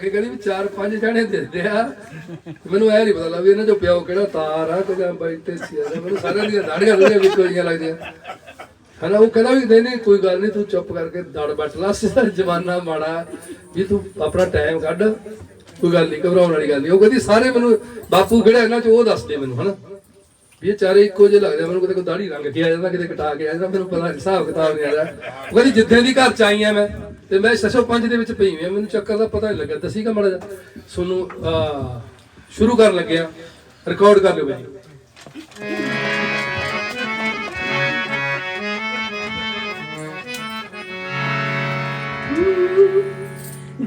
ਕਿ ਕਹਿੰਦੀ ਵੀ ਚਾਰ ਪੰਜ ਜਾਣੇ ਦਿੰਦੇ ਆ। ਮੈਨੂੰ ਐ ਨਹੀਂ ਪਤਾ ਲੱਗ ਵੀ ਇਹਨਾਂ ਚੋਂ ਪਿਓ ਕਿਹੜਾ ਤਾਰ ਆ ਤੇ ਜਾਂ ਬਾਈ ਤੇ ਸਿਆ ਮੈਨੂੰ ਸਾਰਿਆਂ ਦੀਆਂ ਦਾੜੀਆਂ ਦੋੜੀਆਂ ਵੀ ਲੱਗਦੀਆਂ। ਹਨਾ, ਉਹ ਕਹਿੰਦਾ ਵੀ ਨਹੀਂ ਨਹੀਂ, ਕੋਈ ਗੱਲ ਨਹੀਂ, ਤੂੰ ਚੁੱਪ ਕਰਕੇ ਦੜ ਬੱਟ ਲਾ ਸਿੱਧਾ ਜਮਾਨਾ ਮਾੜਾ, ਵੀ ਤੂੰ ਆਪਣਾ ਟਾਈਮ ਕੱਢ, ਕੋਈ ਗੱਲ ਨਹੀਂ, ਘਬਰਾਉਣ ਵਾਲੀ ਗੱਲ ਨਹੀਂ। ਉਹ ਕਹਿੰਦੀ ਸਾਰੇ ਮੈਨੂੰ, ਬਾਪੂ ਕਿਹੜਾ ਇਹਨਾਂ ਚ, ਉਹ ਦੱਸਦੇ ਮੈਨੂੰ, ਹਨਾ। ਵੀ ਇਹ ਚਾਰੇ ਇੱਕੋ ਜਿਹੇ ਲੱਗਦੇ ਮੈਨੂੰ ਕਿਤੇ ਕੋਈ ਦਾੜੀ ਰੰਗ ਕੇ ਆ ਜਾਂਦਾ, ਕਿਤੇ ਕਟਾ ਕੇ ਆ ਜਾਂਦਾ, ਮੈਨੂੰ ਪਤਾ ਹਿਸਾਬ ਕਿਤਾਬ ਨਹੀਂ ਆਦਾ ਉਹ ਕਹਿੰਦੀ ਜਿੱਦਾਂ ਦੀ ਘਰ ਚ ਆਈ ਆ ਮੈਂ ਤੇ ਮੈਂ 605 ਦੇ ਵਿੱਚ ਪਈ ਹੋਈ ਮੈਨੂੰ ਚੱਕਰ ਦਾ ਪਤਾ ਨਹੀਂ ਲੱਗਾ ਦਸੀਗਾ ਮਾੜਾ ਜਿਹਾ। ਤੁਹਾਨੂੰ ਸ਼ੁਰੂ ਕਰਨ ਲੱਗਿਆ ਰਿਕਾਰਡ ਕਰ ਲਿਓ ਬਈ।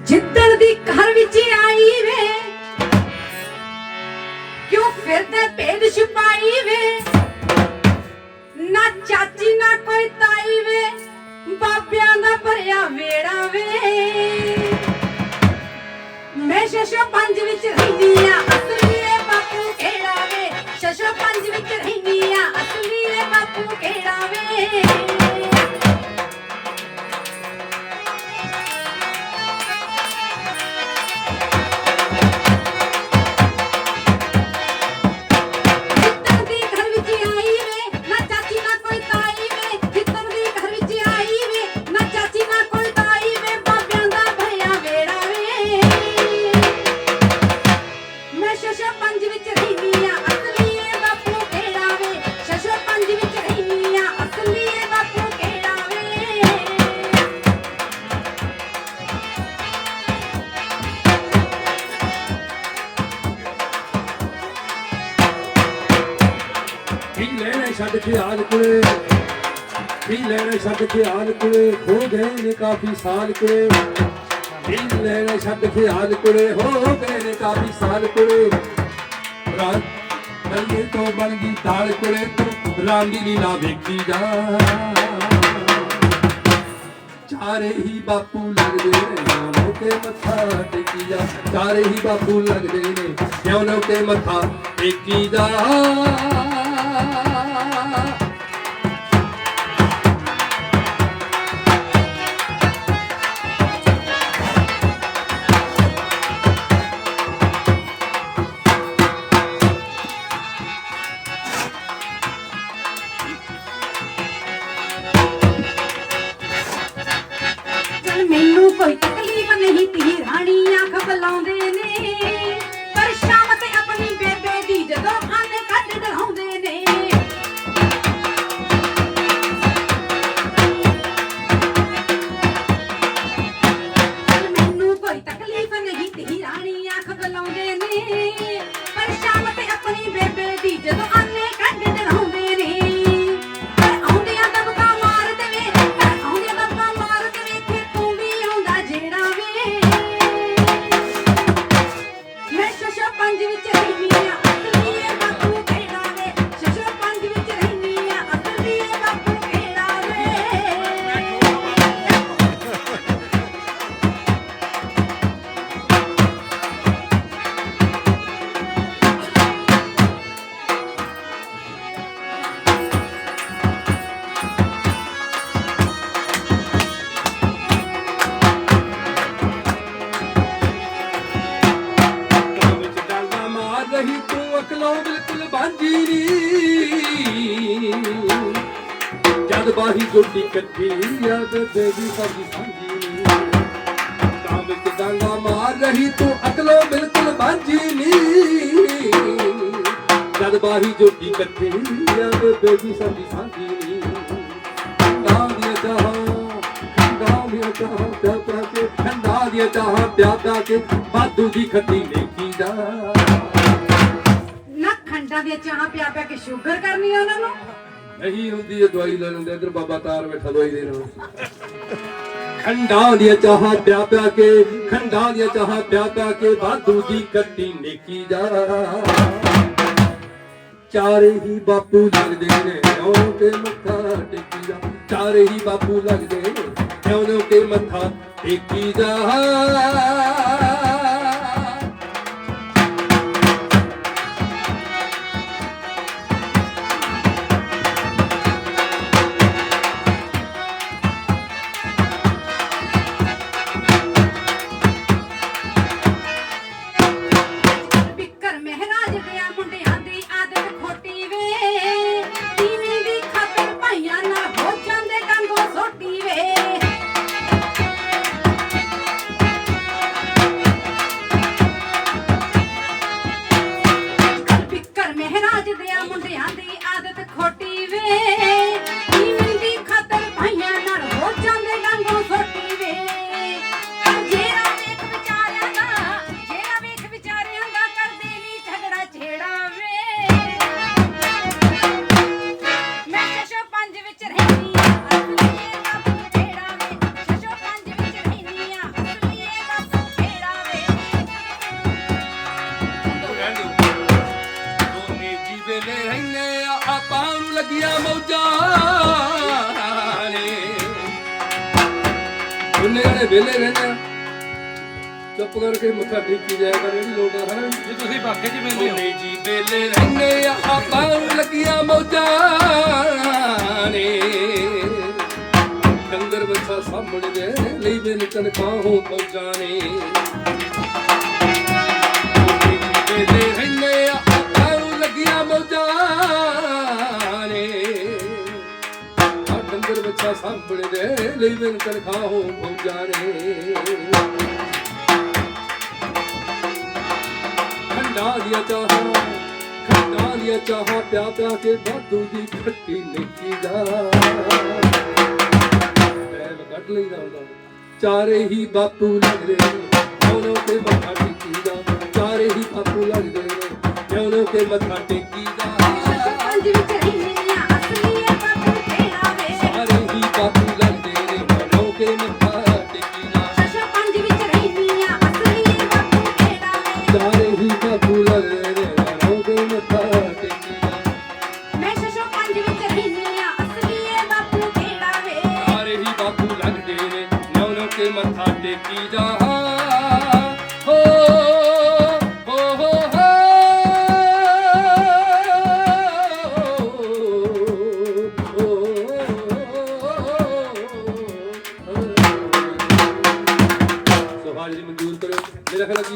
ਜਿੱਦਣ ਦੀ ਘਰ ਵਿੱਚ ਆਈ ਵੇ, ਕਿਉਂ ਫਿਰਦੇ ਭੇਦ ਛੁਪਾਈ ਵੇ? ਬਾਬਿਆਂ ਦਾ ਭਰਿਆ ਵੇੜਾ ਵੇ। ਛੱਡ ਕੇ ਆਲ ਕੁਲੇ। ਕੀ ਲੈਣਾ ਛੱਡ ਕੇ ਆਲ ਕੁਲੇ। ਹੋ ਗਏ ਨੇ ਕਾਫੀ ਸਾਲ ਕੁਲੇ। ਕੀ ਲੈਣਾ ਛੱਡ ਕੇ ਆਲ ਕੁਲੇ। ਹੋ ਗਏ ਨੇ ਕਾਫੀ ਸਾਲ ਕੁਲੇ। ਰਾਤ ਕਲੀਏ ਤੋਂ ਬਣ ਗਈ ਦਾਲ ਕੁਲੇ। ਤੂੰ ਰਾਂਗੀ ਲੀਲਾ ਵੇਖੀ ਜਾ। ਚਾਰੇ ਹੀ ਬਾਪੂ ਲੱਗਦੇ ਨੇ। ਕਿਉਂ ਮੱਥਾ ਟੇਕੀ ਜਾ। ਚਾਰੇ ਹੀ ਬਾਪੂ ਲੱਗਦੇ ਨੇ। ਕਿਉਂ ਨੋ ਕੇ ਮੱਥਾ ਟੇਕੀ ਜਾ। ਮੈਨੂੰ ਕੋਈ ਤਕਲੀਫ ਨਹੀਂ ਤੀ ਰਾਣੀ ਅੱਖ ਬੁਲਾਉਂਦੇ ਨੇ। ਜਦ ਬਾਹੀ ਜੁੱਟੀ ਕੱਠੀ ਆ ਬੇਬੇ ਸਾਡੀ ਸਾਂਝੀ ਨੀ ਵਿੱਚ ਡਾਂਗਾ ਮਾਰ ਰਹੀ ਤੂੰ, ਅਕਲੋਂ ਬਿਲਕੁਲ ਬਾਂਝੀ ਨੀ ਜਦ ਬਾਹੀ ਜੁੱਟੀ ਕੱਠੀ ਆ ਬੇਬੇ ਸਾਡੀ ਸਾਂਝੀ ਨੀ ਠੰਡਾ ਦੀਆਂ ਚਾਹਾਂ ਠੰਡਾ ਦੀਆਂ ਚਾਹਾਂ ਪਿਆ ਪਿਆ ਕੇ ਠੰਡਾ ਦੀਆਂ ਚਾਹਾਂ ਪਿਆ ਕੇ ਬਾਦੂ ਦੀ ਖੱਟੀ ਲੇਕੀ ਜਾ। ਨਾ ਖੰਡਾਂ ਦੀਆਂ ਚਾਹਾਂ ਪਿਆ ਪਿਆ ਕੇ ਸ਼ੂਗਰ ਕਰਨੀ ਆ ਉਹਨਾਂ ਨੂੰ? ਨਹੀਂ ਹੁੰਦੀ ਇਹ ਦਵਾਈ ਲੈ ਲੈਂਦੇ ਇਧਰ ਬਾਬਾ ਤਾਰ ਬੈਠਾ ਦਵਾਈ ਦੇ ਖੰਡਾਂ ਦੀਆਂ ਚਾਹਾਂ ਪਿਆ ਪਿਆ ਕੇ, ਖੰਡਾਂ ਦੀਆਂ ਚਾਹਾਂ ਪਿਆ ਪਿਆ ਕੇ ਬਾਦੂ ਦੀ ਕੱਟੀ ਨੇਕੀ ਜਾ। ਚਾਰੇ ਹੀ ਬਾਪੂ ਲੱਗਦੇ ਨੇ, ਕਿਉਂ ਕੇ ਮੱਥਾ ਟੇਕੀ ਜਾ। ਚਾਰੇ ਹੀ ਬਾਪੂ ਲੱਗਦੇ ਨੇ, ਕਿਉਂ ਕੇ ਮੱਥਾ ਟੇਕੀ ਜਾ। ਲੱਗੀਆਂ ਮੌਜਾਂ ਨੇ ਉਹਨੇ ਜਿਹੜੇ ਵਿਹਲੇ ਰਹਿੰਦੇ ਚੁੱਪ ਕਰਕੇ ਮੱਥਾ ਟੇਕੀ ਜਾਇਆ ਕਰ ਜਿਹੜੇ ਲੋਕ ਆ ਹਨਾ। ਜੇ ਤੁਸੀਂ ਬਾਕੀ ਚ ਮਿਲਦੇ ਹੋ? ਨਹੀਂ ਜੀ ਵੇਲੇ ਰਹਿੰਦੇ ਆਪਾਂ ਨੂੰ ਲੱਗੀਆਂ ਮੌਜਾਂ ਨੇ ਡੰਗਰ ਬੱਚਾ ਸਾਹਮਣੇ ਦੇ ਲਈ ਮੇਰੇ ਤਨਖਾਹ ਪਹੁੰਚਾਣੇ ਬੱਚਾ ਦੇ ਲਈ ਬਿਨ ਤਨਖਾਹੋਂ ਪਹੁੰਚਾ ਨੇ ਖੰਡਾ ਦੀਆਂ ਚਾਹਾਂ, ਖੰਡਾ ਦੀਆਂ ਚਾਹਾਂ ਪਿਆ ਪਿਆ ਕੇ ਬਾਦੂ ਦੀ ਖੱਟੀ ਨਿੱਕੀ ਦਾ ਮੈਂ ਕੱਢ ਲਈਦਾ ਹੁੰਦਾ। ਚਾਰੇ ਹੀ ਬਾਪੂ ਲੱਗਦੇ ਉਹਨੋਂ ਤੇ ਮੱਥਾ ਟੇਕੀ ਦਾ ਚਾਰੇ ਹੀ ਬਾਪੂ ਲੱਗਦੇ ਨੇ ਉਹਨੋਂ ਤੇ ਮੱਥਾ ਟੇਕੀ মেরে ফেলা কি